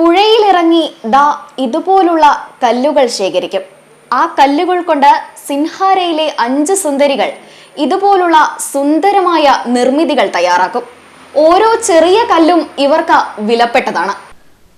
പുഴയിലിറങ്ങി ദാ ഇതുപോലുള്ള കല്ലുകൾ ശേഖരിക്കും. ആ കല്ലുകൾ കൊണ്ട് സിൻഹാരയിലെ അഞ്ച് സുന്ദരികൾ ഇതുപോലുള്ള സുന്ദരമായ നിർമ്മിതികൾ തയ്യാറാക്കും. ഓരോ ചെറിയ കല്ലും ഇവർക്ക് വിലപ്പെട്ടതാണ്.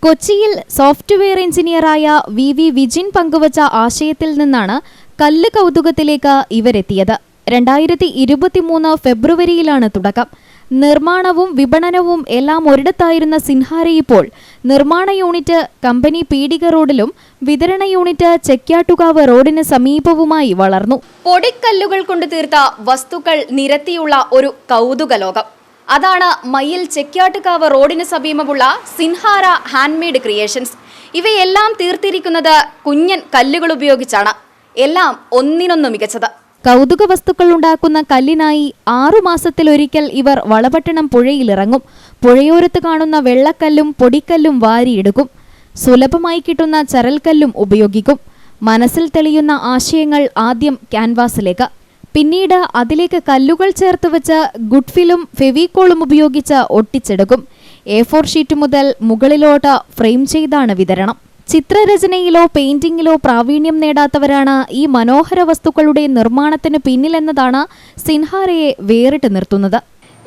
കൊച്ചിയിൽ സോഫ്റ്റ്വെയർ എഞ്ചിനീയറായ വി വി വിജിൻ പങ്കുവച്ച ആശയത്തിൽ നിന്നാണ് കല്ല് കൗതുകത്തിലേക്ക് ഇവരെത്തിയത്. രണ്ടായിരത്തി ഇരുപത്തിമൂന്ന് ഫെബ്രുവരിയിലാണ് തുടക്കം. നിർമ്മാണവും വിപണനവും എല്ലാം ഒരിടത്തായിരുന്ന സിൻഹാര ഇപ്പോൾ നിർമ്മാണ യൂണിറ്റ് കമ്പനി പീഡിക റോഡിലും വിതരണ യൂണിറ്റ് ചെക്യാട്ടുകാവ് റോഡിന് സമീപവുമായി വളർന്നു. പൊടിക്കല്ലുകൾ കൊണ്ട് തീർത്ത വസ്തുക്കൾ നിരത്തിയുള്ള ഒരു കൗതുക ലോകം. അതാണ് മയിൽ ചെക്യാട്ടുകാവ് റോഡിന് സമീപമുള്ള സിൻഹാര ഹാൻഡ്മെയ്ഡ് ക്രിയേഷൻസ്. ഇവയെല്ലാം തീർത്തിരിക്കുന്നത് കുഞ്ഞൻ കല്ലുകൾ ഉപയോഗിച്ചാണ്. എല്ലാം ഒന്നിനൊന്നു മികച്ചത്. കൗതുക വസ്തുക്കൾ ഉണ്ടാക്കുന്ന കല്ലിനായി ആറുമാസത്തിലൊരിക്കൽ ഇവർ വളപട്ടണം പുഴയിലിറങ്ങും. പുഴയോരത്ത് കാണുന്ന വെള്ളക്കല്ലും പൊടിക്കല്ലും വാരിയെടുക്കും സുലഭമായി കിട്ടുന്ന ചരൽക്കല്ലും ഉപയോഗിക്കും. മനസ്സിൽ തെളിയുന്ന ആശയങ്ങൾ ആദ്യം ക്യാൻവാസിലേക്ക്. പിന്നീട് അതിലേക്ക് കല്ലുകൾ ചേർത്ത് വെച്ച് ഗുഡ്ഫിലും ഫെവിക്കോളും ഉപയോഗിച്ച് ഒട്ടിച്ചെടുക്കും. എ ഫോർ ഷീറ്റ് മുതൽ മുകളിലോട്ട് ഫ്രെയിം ചെയ്താണ് വിതരണം. ചിത്രരചനയിലോ പെയിന്റിങ്ങിലോ പ്രാവീണ്യം നേടാത്തവരാണ് ഈ മനോഹര വസ്തുക്കളുടെ നിർമ്മാണത്തിന് പിന്നിലെന്നതാണ് സിൻഹാരയെ വേറിട്ട് നിർത്തുന്നത്.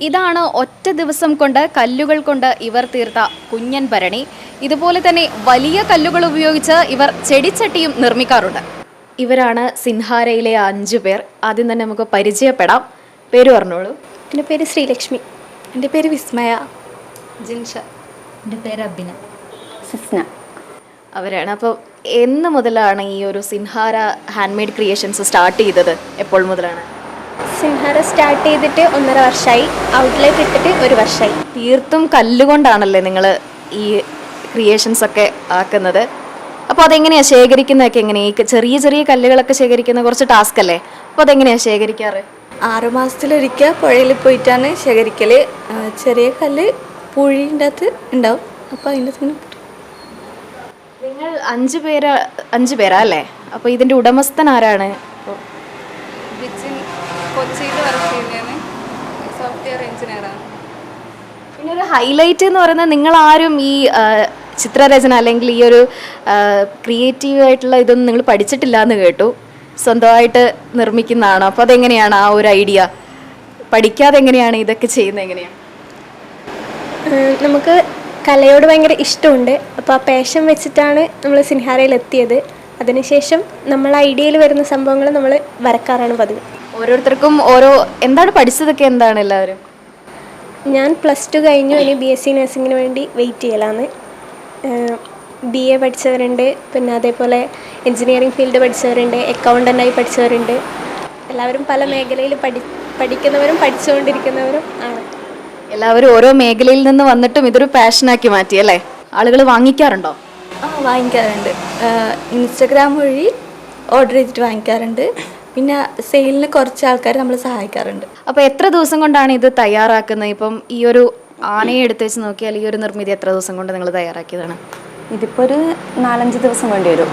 ഇതാണ് ഒറ്റ ദിവസം കൊണ്ട് കല്ലുകൾ കൊണ്ട് ഇവർ തീർത്ത കുഞ്ഞൻ ഭരണി. ഇതുപോലെ തന്നെ വലിയ കല്ലുകൾ ഉപയോഗിച്ച് ഇവർ ചെടിച്ചട്ടിയും നിർമ്മിക്കാറുണ്ട്. ഇവരാണ് സിൻഹാരയിലെ അഞ്ചു പേർ. ആദ്യം തന്നെ നമുക്ക് പരിചയപ്പെടാം. പേര് പറഞ്ഞോളൂ. എന്റെ പേര് ശ്രീലക്ഷ്മി. എന്റെ പേര് വിസ്മയ. ജിൻഷ എന്റെ പേര് അഭിന. സിസ്ന. അവരാണ്. അപ്പോൾ എന്ന് മുതലാണ് ഈ ഒരു സിൻഹാര ഹാൻഡ്മെയ്ഡ് ക്രിയേഷൻസ് സ്റ്റാർട്ട് ചെയ്തത്? എപ്പോൾ മുതലാണ്? സിൻഹാര സ്റ്റാർട്ട് ചെയ്തിട്ട് ഒന്നര വർഷമായി ഔട്ട്ലെറ്റ് ഇട്ടിട്ട് ഒരു വർഷമായി തീർത്തും കല്ലുകൊണ്ടാണല്ലേ നിങ്ങൾ ഈ ക്രിയേഷൻസ് ഒക്കെ ആക്കുന്നത്? അപ്പോൾ അതെങ്ങനെയാണ് ശേഖരിക്കുന്നതൊക്കെ എങ്ങനെയാണ് ഈ ചെറിയ ചെറിയ കല്ലുകളൊക്കെ ശേഖരിക്കുന്ന കുറച്ച് ടാസ്ക് അല്ലേ? അപ്പോൾ അതെങ്ങനെയാണ് ശേഖരിക്കാറ്? ആറ് മാസത്തിലൊരിക്കൽ പുഴയിൽ പോയിട്ടാണ് ശേഖരിക്കൽ ചെറിയ കല്ല് പുഴിന്റെ അകത്ത് ഉണ്ടാവും. അപ്പോൾ അതിന്റെ അഞ്ച് പേര് അഞ്ച് പേരാ അല്ലേ? അപ്പോൾ ഇതിന്റെ ഉടമസ്ഥൻ ആരാണ്? കൊച്ചിയിൽ വർക്ക് ചെയ്യുന്നതാണ്. സോഫ്റ്റ്വെയർ എഞ്ചിനീയറാണ് പിന്നെ ഒരു ഹൈലൈറ്റ് എന്ന് പറയുന്നത് നിങ്ങൾ ആരും ഈ ചിത്രരചന അല്ലെങ്കിൽ ഈ ഒരു ക്രിയേറ്റീവ് ആയിട്ടുള്ള ഇതൊന്നും നിങ്ങൾ പഠിച്ചിട്ടില്ല എന്ന് കേട്ടു. സ്വന്തമായിട്ട് നിർമ്മിക്കുന്നതാണോ? അപ്പോൾ അതെങ്ങനെയാണ് ആ ഒരു ഐഡിയ പഠിക്കാതെ എങ്ങനെയാണ് ഇതൊക്കെ ചെയ്യുന്നത് എങ്ങനെയാണ്? നമുക്ക് കലയോട് ഭയങ്കര ഇഷ്ടമുണ്ട്. അപ്പോൾ ആ പാഷൻ വെച്ചിട്ടാണ് നമ്മൾ സിൻഹാരയിൽ എത്തിയത് അതിനുശേഷം നമ്മൾ ഐഡിയയിൽ വരുന്ന സംഭവങ്ങൾ നമ്മൾ വരക്കാറാണ് പതിവ്. ഓരോരുത്തർക്കും ഓരോ എന്താണ് പഠിച്ചതൊക്കെ എന്താണ് എല്ലാവരും? ഞാൻ പ്ലസ് ടു കഴിഞ്ഞു. ഇനി ബി എസ് സി നഴ്സിങ്ങിന് വേണ്ടി വെയിറ്റ് ചെയ്യലാണ്. ബി എ പഠിച്ചവരുണ്ട്. പിന്നെ അതേപോലെ എഞ്ചിനീയറിംഗ് ഫീൽഡ് പഠിച്ചവരുണ്ട്. അക്കൗണ്ടന്റായി പഠിച്ചവരുണ്ട്. എല്ലാവരും പല മേഖലയിൽ പഠി പഠിക്കുന്നവരും പഠിച്ചുകൊണ്ടിരിക്കുന്നവരും ആണ്. എല്ലാവരും ഓരോ മേഖലയിൽ നിന്ന് വന്നിട്ടും ഇതൊരു പാഷനാക്കി മാറ്റി അല്ലേ? ആളുകൾ വാങ്ങിക്കാറുണ്ടോ? ആ വാങ്ങിക്കാറുണ്ട്. ഇൻസ്റ്റഗ്രാം വഴി ഓർഡർ ചെയ്തിട്ട് വാങ്ങിക്കാറുണ്ട്. പിന്നെ സെയിലിന് കുറച്ച് ആൾക്കാർ നമ്മൾ സഹായിക്കാറുണ്ട്. അപ്പോൾ എത്ര ദിവസം കൊണ്ടാണ് ഇത് തയ്യാറാക്കുന്നത്? ഇപ്പം ഈ ഒരു ആനയെ എടുത്ത് വെച്ച് നോക്കിയാൽ ഈ ഒരു നിർമ്മിതി എത്ര ദിവസം കൊണ്ട് നിങ്ങൾ തയ്യാറാക്കിയതാണ്? ഇതിപ്പോൾ ഒരു നാലഞ്ച് ദിവസം വേണ്ടി വരും.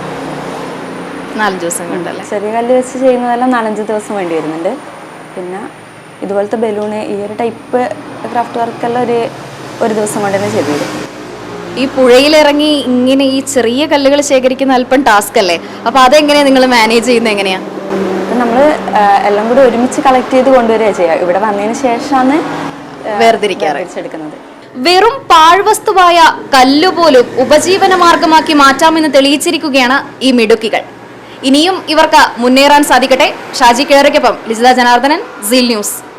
നാലഞ്ച് ദിവസം കൊണ്ടല്ലേ ചെറിയ കല്ല് വെച്ച് ചെയ്യുന്നതെല്ലാം നാലഞ്ച് ദിവസം വേണ്ടി വരുന്നുണ്ട്. പിന്നെ ഇതുപോലത്തെ ബലൂണ് ഈ ഒരു ടൈപ്പ് ക്രാഫ്റ്റ് വർക്കെല്ലാം ഒരു ഒരു ദിവസം കൊണ്ട് തന്നെ ചെയ്തു തരും. ഈ പുഴയിലിറങ്ങി ഇങ്ങനെ ഈ ചെറിയ കല്ലുകൾ ശേഖരിക്കുന്ന അല്പം ടാസ്ക് അല്ലേ? അപ്പോൾ അതെങ്ങനെയാണ് നിങ്ങൾ മാനേജ് ചെയ്യുന്നത് എങ്ങനെയാണ് നമ്മൾ എല്ലാം കൂടി ഒരുമിച്ച് കളക്ട് ചെയ്ത് കൊണ്ടുവരിക ചെയ്യുക ഇവിടെ വന്നതിന് ശേഷമാണ് വേർതിരിക്കാറ് എടുക്കുന്നത് വെറും പാഴ്വസ്തുവായ കല്ലുപോലും ഉപജീവന മാർഗമാക്കി മാറ്റാമെന്ന് തെളിയിച്ചിരിക്കുകയാണ് ഈ മിടുക്കികൾ. ഇനിയും ഇവർക്ക് മുന്നേറാൻ സാധിക്കട്ടെ. ഷാജി കിഴറയ്ക്കൊപ്പം ലിജിത ജനാർദ്ദനൻ സീൽ ന്യൂസ്